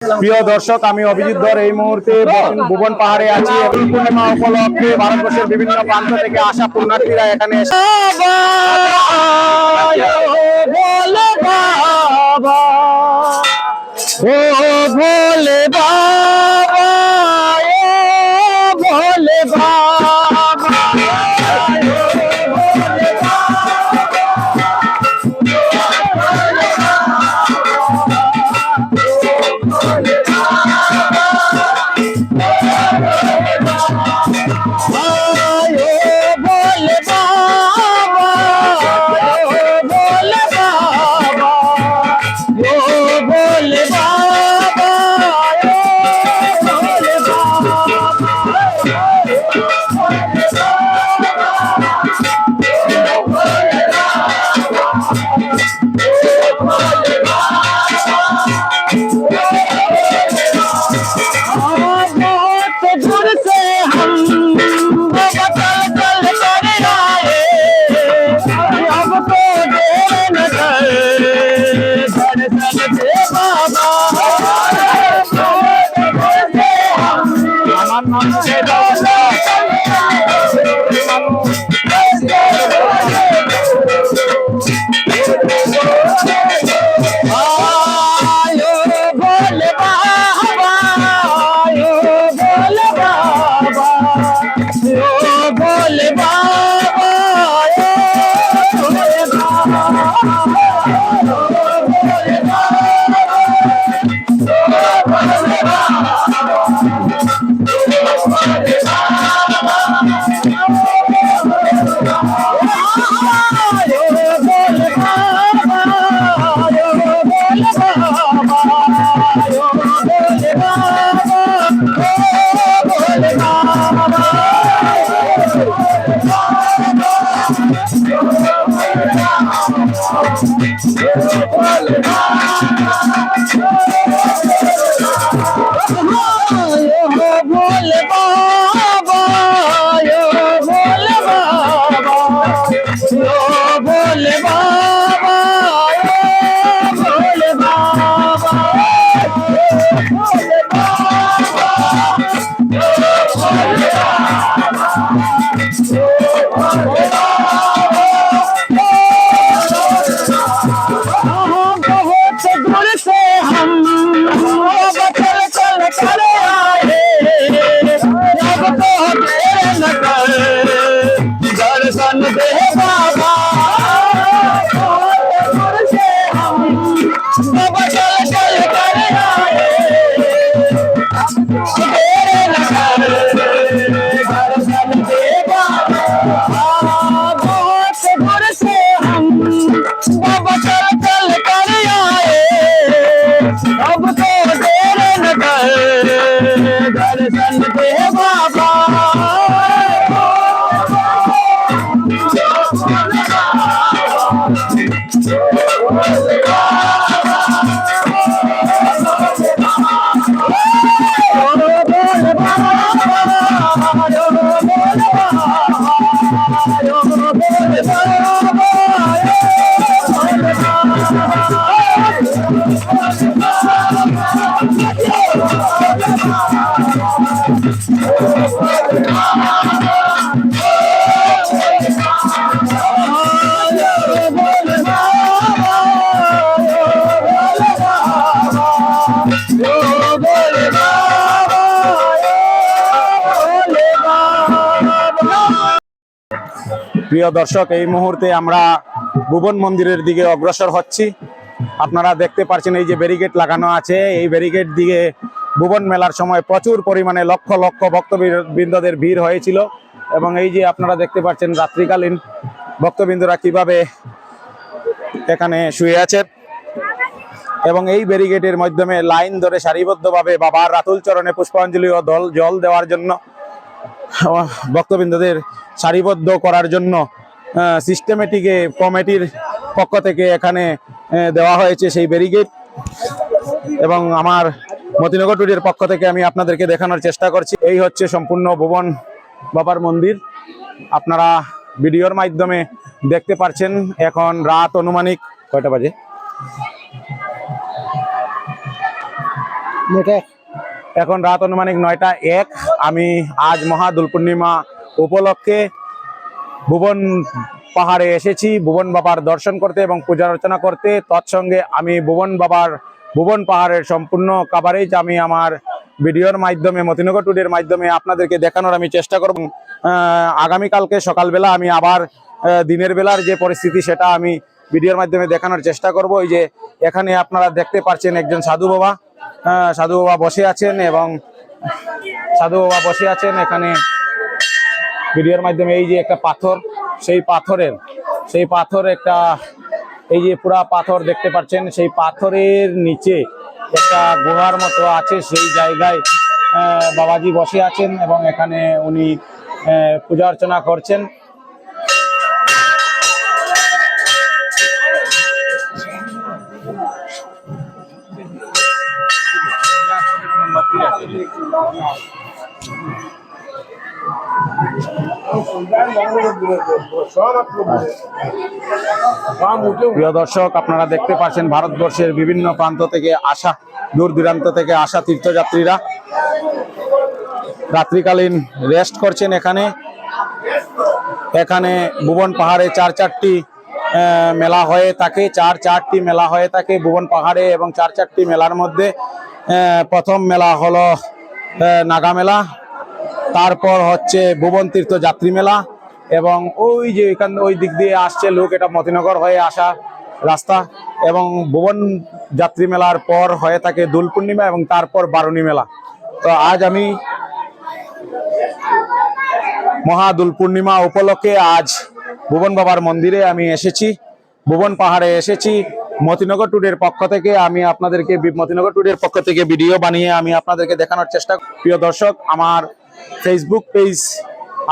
প্রিয় দর্শক আমি অভিজিৎ ধর এই মুহূর্তে ভুবন- পাহাড়ে আছি। এবং পূর্ণিমা উপলক্ষে ভারতবর্ষের বিভিন্ন প্রান্ত থেকে আসা পুণ্যার্থীরা এখানে এসে ভোলে বাবা। আমার It's the Thank you. প্রিয় দর্শক, এই মুহূর্তে আমরা ভুবন মন্দিরের দিকে অগ্রসর হচ্ছি। আপনারা দেখতে পাচ্ছেন এই যে ব্যারিকেড লাগানো আছে। এই ব্যারিকেড দিকে ভুবন মেলার সময় প্রচুর পরিমাণে লক্ষ লক্ষ ভক্তবৃন্দদের ভিড় হয়েছিল এবং এই যে আপনারা দেখতে পাচ্ছেন রাত্রিকালীন ভক্তবৃন্দরা কীভাবে এখানে শুয়ে আছেন এবং এই ব্যারিকেডের মাধ্যমে লাইন ধরে সারিবদ্ধভাবে বাবার রাতুল চরণে পুষ্পাঞ্জলি ও দল জল দেওয়ার জন্য ভক্তবৃন্দদের সারিবদ্ধ করার জন্য সিস্টেমেটিক কমিটির পক্ষ থেকে এখানে দেওয়া হয়েছে সেই ব্যারিকেড এবং আমার মতিনগর টুডের পক্ষ থেকে আমি আপনাদেরকে দেখানোর চেষ্টা করছি। এই হচ্ছে সম্পূর্ণ ভুবন বাবার মন্দির। আপনারা ভিডিওর মাধ্যমে দেখতে পারছেন এখন রাত অনুমানিক কয়টা বাজে? এখন রাত অনুমানিক নয়টা এক। আমি আজ মহাদুল পূর্ণিমা উপলক্ষে ভুবন পাহাড়ে এসেছি, ভুবন বাবার দর্শন করতে এবং পূজা অর্চনা করতে। তৎসঙ্গে আমি ভুবন বাবার ভুবন পাহাড়ের সম্পূর্ণ কাভারেজ আমি আমার ভিডিওর মাধ্যমে, মতিনগর টুডের মাধ্যমে আপনাদেরকে দেখানোর আমি চেষ্টা করব। আগামীকালকে সকালবেলা আমি আবার দিনের বেলার যে পরিস্থিতি সেটা আমি ভিডিওর মাধ্যমে দেখানোর চেষ্টা করব। এই যে এখানে আপনারা দেখতে পাচ্ছেন একজন সাধু বাবা। সাধু বাবা বসে আছেন এবং সাধু বাবা বসে আছেন এখানে ভিডিওর মাধ্যমে। এই যে একটা পাথর, সেই পাথরের, সেই পাথর একটা, এই যে পুরা পাথর দেখতে পাচ্ছেন, সেই পাথরের নিচে একটা গুহার মতো আছে, সেই জায়গায় বাবাজি বসে আছেন এবং এখানে উনি পূজা অর্চনা করছেন। প্রিয় দর্শক, আপনারা দেখতে পাচ্ছেন ভারতবর্ষের বিভিন্ন প্রান্ত থেকে আসা, দূর দূরান্ত থেকে আসা তীর্থযাত্রীরা। রাত্রিকালীন রেস্ট করছেন এখানে। এখানে ভুবন পাহাড়ে চার চারটি মেলা হয়ে থাকে। চার চারটি মেলা হয়ে থাকে ভুবন পাহাড়ে এবং চার চারটি মেলার মধ্যে প্রথম মেলা হলো আহ, নাগা মেলা তারপর হচ্ছে ভুবন তীর্থ যাত্রী মেলা এবং ওই যে এখান ওই দিক দিয়ে আসছে লোক এটা মতিনগর হয়ে আসা রাস্তা এবং ভুবন যাত্রী মেলার পর হয়ে থাকে দোল পূর্ণিমা এবং তারপর বারুণী মেলা। তো আজ আমি মহাদুল পূর্ণিমা উপলক্ষে আজ ভুবন বাবার মন্দিরে আমি এসেছি। ভুবন পাহাড়ে এসেছি। মতিনগর টুডের পক্ষ থেকে আমি আপনাদেরকে মতিনগর টুডের পক্ষ থেকে ভিডিও বানিয়ে আমি আপনাদেরকে দেখানোর চেষ্টা প্রিয় দর্শক, আমার ফেসবুক পেজ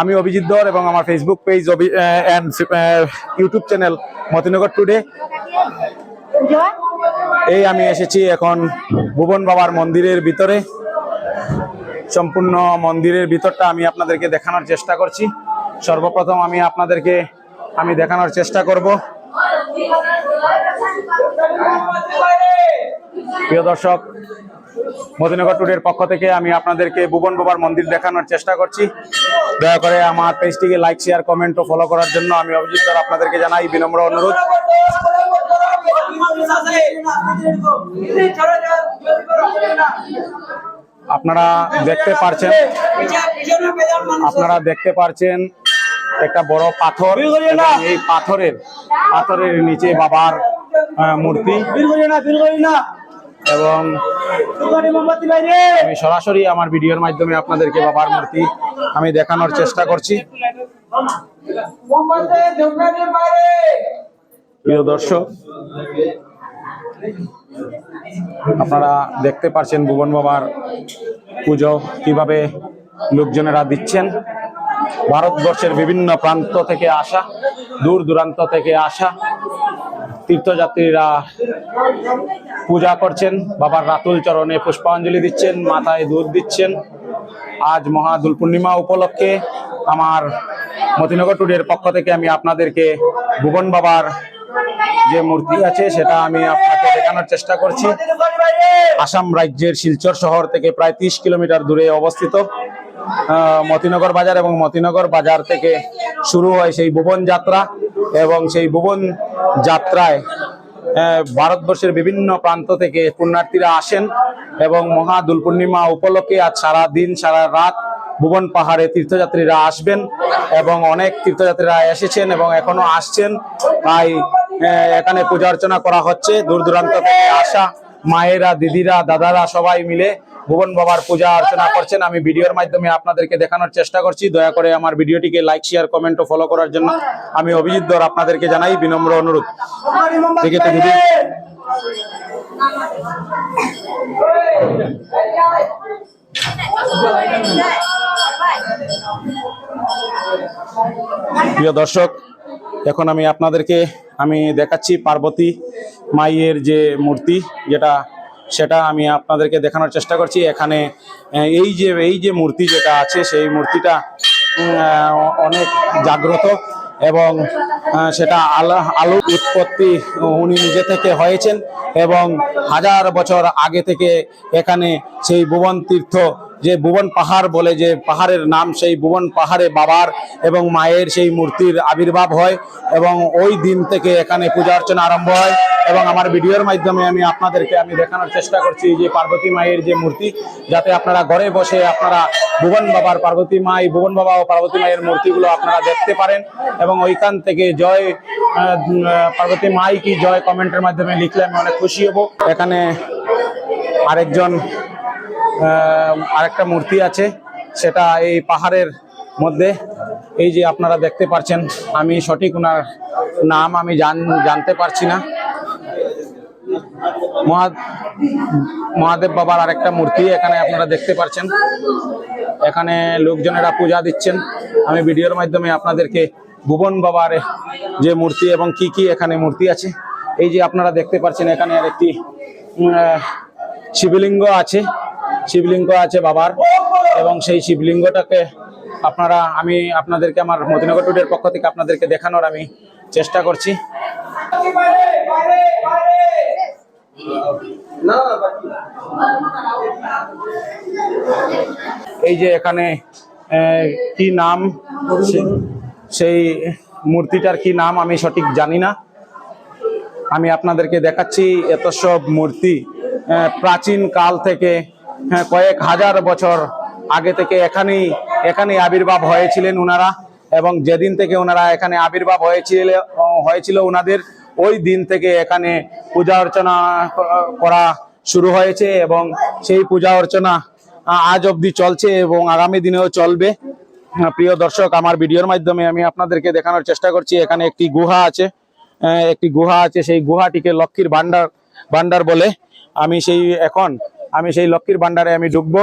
আমি অভিজিৎ দর এবং আমার Facebook page and YouTube channel Motinagar today. এই আমি এসেছি এখন ভুবন বাবার মন্দিরের ভিতরে। সম্পূর্ণ মন্দিরের ভিতরটা আমি আপনাদেরকে দেখানোর চেষ্টা করছি। সর্বপ্রথম আমি আপনাদেরকে, আমি দেখানোর চেষ্টা করব। প্রিয় দর্শক মদিনগর টুডের পক্ষ থেকে আমি আপনাদেরকে ভুবন বাবার মন্দির দেখানোর চেষ্টা করছি। দয়া করে আমার পেজটিকে লাইক শেয়ার কমেন্ট ও ফলো করার জন্য আমি অভিজিৎ দর আপনাদেরকে জানাই বিনম্র অনুরোধ। আপনারা দেখতে পারছেন আপনারা দেখতে পারছেন একটা বড় পাথর এই পাথরের পাথরের নিচে বাবার মূর্তি। এবং আমি সরাসরি আমার ভিডিওর মাধ্যমে আপনাদেরকে বাবার মূর্তি আমি দেখানোর চেষ্টা করছি। প্রিয় দর্শক, আপনারা দেখতে পাচ্ছেন ভুবন বাবার পুজো কীভাবে লোকজনেরা দিচ্ছেন। ভারতবর্ষের বিভিন্ন প্রান্ত থেকে আসা, দূর দূরান্ত থেকে আসা তীর্থযাত্রীরা পূজা করছেন, বাবার রাতুল চরণে পুষ্পাঞ্জলি দিচ্ছেন, মাথায় দুধ দিচ্ছেন। আজ মহাদুল পূর্ণিমা উপলক্ষে আমার মতিনগর টুডের পক্ষ থেকে আমি আপনাদেরকে ভুবন বাবার যে মূর্তি আছে, সেটা আমি আপনাকে দেখানোর চেষ্টা করছি। আসাম রাজ্যের শিলচর শহর থেকে প্রায় ত্রিশ কিলোমিটার দূরে অবস্থিত মতিনগর বাজার এবং মতিনগর বাজার থেকে শুরু হয় সেই ভুবন যাত্রা। এবং সেই ভুবন যাত্রায় ভারতবর্ষের বিভিন্ন প্রান্ত থেকে পুণ্যার্থীরা আসেন এবং মহা দোল পূর্ণিমা উপলক্ষে আজ সারা দিন সারা রাত ভুবন পাহাড়ে তীর্থযাত্রীরা আসবেন এবং অনেক তীর্থযাত্রীরা এসেছেন এবং এখনও আসছেন। তাই এখানে পূজা অর্চনা করা হচ্ছে। দূর দূরান্ত থেকে আসা মায়েরা, দিদিরা, দাদারা সবাই মিলে ভুবন বাবার পূজা অর্চনা করছেন। আমি ভিডিওর মাধ্যমে আপনাদেরকে দেখানোর চেষ্টা করছি। দয়া করে আমার ভিডিওটিকে লাইক, শেয়ার কমেন্ট ও ফলো করার জন্য আমি অভিজিৎ দর আপনাদেরকে জানাই বিনম্র অনুরোধ। তো দিদি। প্রিয় দর্শক এখন আমি আপনাদেরকে, আমি দেখাচ্ছি পার্বতী মাইয়ের যে মূর্তি, যেটা, সেটা আমি আপনাদেরকে দেখানোর চেষ্টা করছি। এখানে, এই যে এই যে মূর্তি যেটা আছে, সেই মূর্তিটা অনেক জাগ্রত এবং সেটা আলো, আলু উৎপত্তি, উনি নিজে থেকে হয়েছেন এবং হাজার বছর আগে থেকে এখানে সেই ভুবন তীর্থ যে ভুবন পাহাড় বলে যে পাহাড়ের নাম, সেই ভুবন পাহাড়ে বাবার এবং মায়ের সেই মূর্তির আবির্ভাব হয় এবং ওই দিন থেকে এখানে পূজা অর্চনা আরম্ভ হয় এবং আমার ভিডিওর মাধ্যমে আমি আপনাদেরকে আমি দেখানোর চেষ্টা করছি যে পার্বতী মায়ের যে মূর্তি, যাতে আপনারা ঘরে বসে আপনারা ভুবন বাবার পার্বতী মাই, ভুবন বাবা ও পার্বতী মায়ের মূর্তিগুলো আপনারা দেখতে পারেন এবং ওইখান থেকে জয় পার্বতী মাই কি জয় কমেন্টের মাধ্যমে লিখলে আমি অনেক খুশি হব। এখানে আরেকজন আরেকটা মূর্তি আছে সেটা এই পাহাড়ের মধ্যে। এই যে আপনারা দেখতে পাচ্ছেন আমি সঠিক ওনার নাম আমি জান জানতে পারছি না। মহা মহাদেব বাবার আরেকটা মূর্তি এখানে আপনারা দেখতে পাচ্ছেন। এখানে লোকজনেরা পূজা দিচ্ছেন। আমি ভিডিওর মাধ্যমে আপনাদেরকে ভুবন বাবার যে মূর্তি এবং কি কি এখানে মূর্তি আছে এই যে আপনারা দেখতে পাচ্ছেন এখানে উম, আহ, শিবলিঙ্গ আছে। শিবলিঙ্গ আছে বাবার, এবং সেই শিবলিঙ্গটাকে আপনারা, আমি আপনাদেরকে আমার মতিনগর টুডের পক্ষ থেকে আপনাদেরকে দেখানোর আমি চেষ্টা করছি। এই যে এখানে কি নাম? সেই মূর্তিটার কি নাম আমি সঠিক জানি না। আমি আপনাদেরকে দেখাচ্ছি, এত সব মূর্তি প্রাচীন কাল থেকে হ্যাঁ, কয়েক হাজার বছর আগে থেকে এখানেই এখানেই আবির্ভাব হয়েছিলেন ওনারা এবং যেদিন থেকে ওনারা এখানে আবির্ভাব হয়েছিল হয়েছিল ওনাদের ওই দিন থেকে এখানে পূজা অর্চনা করা শুরু হয়েছে এবং সেই পূজা অর্চনা আজ অবধি চলছে এবং আগামী দিনেও চলবে। আহ, প্রিয় দর্শক আমার ভিডিওর মাধ্যমে আমি আপনাদেরকে দেখানোর চেষ্টা করছি। এখানে একটি গুহা আছে। আহ, একটি গুহা আছে। সেই গুহাটিকে লক্ষ্মীর ভান্ডার ভান্ডার বলে। আমি সেই এখন আমি সেই লক্ষ্মীর ভান্ডারে আমি ঢুকবো।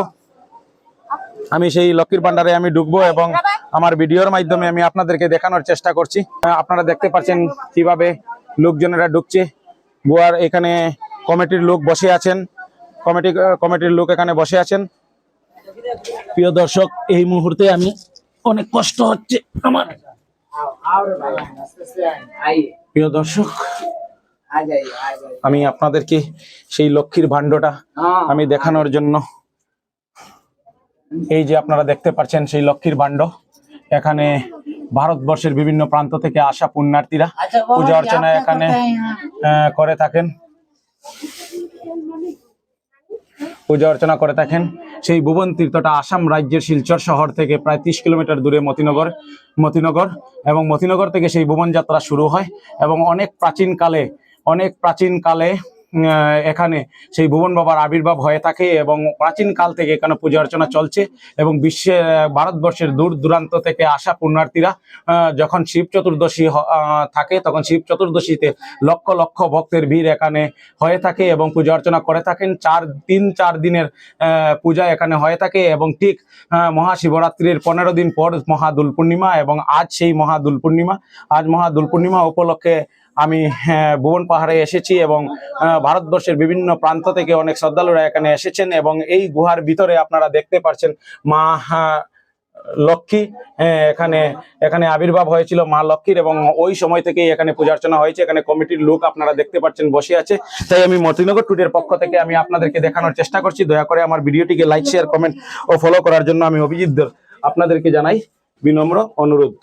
আমি সেই লক্ষ্মীর ভান্ডারে আমি ঢুকবো এবং আমার ভিডিওর মাধ্যমে আমি আপনাদেরকে দেখানোর চেষ্টা করছি। আপনারা দেখতে পাচ্ছেন কীভাবে লোকজনেরা ঢুকছে। গোয়ার এখানে কমিটির লোক বসে আছেন। কমিটি, কমিটির লোক এখানে বসে আছেন। প্রিয় দর্শক, এই মুহূর্তে আমি অনেক কষ্ট হচ্ছে আমার। প্রিয় দর্শক আমি আপনাদেরকে সেই লক্ষ্মীর ভাণ্ডটা আমি দেখানোর জন্য এই যে আপনারা দেখতে পাচ্ছেন সেই লক্ষ্মীর ভাণ্ড এখানে ভারতবর্ষের বিভিন্ন প্রান্ত থেকে আসা পুণ্যার্থীরা পূজা অর্চনা এখানে আহ, করে থাকেন। পূজা অর্চনা করে থাকেন। সেই ভুবন তীর্থটা আসাম রাজ্যের শিলচর শহর থেকে প্রায় ত্রিশ কিলোমিটার দূরে মতিনগর মতিনগর এবং মতিনগর থেকে সেই ভুবন যাত্রা শুরু হয় এবং অনেক প্রাচীন কালে অনেক প্রাচীন কালে এখানে সেই ভুবন বাবার আবির্ভাব হয়ে থাকে এবং প্রাচীন কাল থেকে এখানে পূজা অর্চনা চলছে এবং বিশ্বে ভারতবর্ষের দূর দূরান্ত থেকে আসা পুণ্যার্থীরা যখন শিব চতুর্দশী থাকে, তখন শিব চতুর্দশীতে লক্ষ লক্ষ ভক্তের ভিড় এখানে হয়ে থাকে এবং পূজা অর্চনা করে থাকেন। চার, তিন, চার দিনের পূজা এখানে হয়ে থাকে এবং ঠিক মহাশিবরাত্রির পনেরো দিন পর মহাদুল পূর্ণিমা এবং আজ সেই মহাদুল পূর্ণিমা। আজ মহাদুল পূর্ণিমা উপলক্ষে আমি হ্যাঁ, ভুবন পাহাড়ে এসেছি এবং ভারতবর্ষের বিভিন্ন প্রান্ত থেকে অনেক শ্রদ্ধালুরা এখানে এসেছেন এবং এই গুহার ভিতরে আপনারা দেখতে পাচ্ছেন মা হ্যাঁ, লক্ষ্মী আহ, এখানে এখানে আবির্ভাব হয়েছিল মা লক্ষ্মীর এবং ওই সময় থেকেই এখানে পূজা অর্চনা হয়েছে। এখানে কমিটির লোক আপনারা দেখতে পাচ্ছেন বসে আছে। তাই আমি মতিনগর টুডের পক্ষ থেকে আমি আপনাদেরকে দেখানোর চেষ্টা করছি। দয়া করে আমার ভিডিওটিকে লাইক শেয়ার কমেন্ট ও ফলো করার জন্য আমি অভিজিৎদের আপনাদেরকে জানাই বিনম্র অনুরোধ।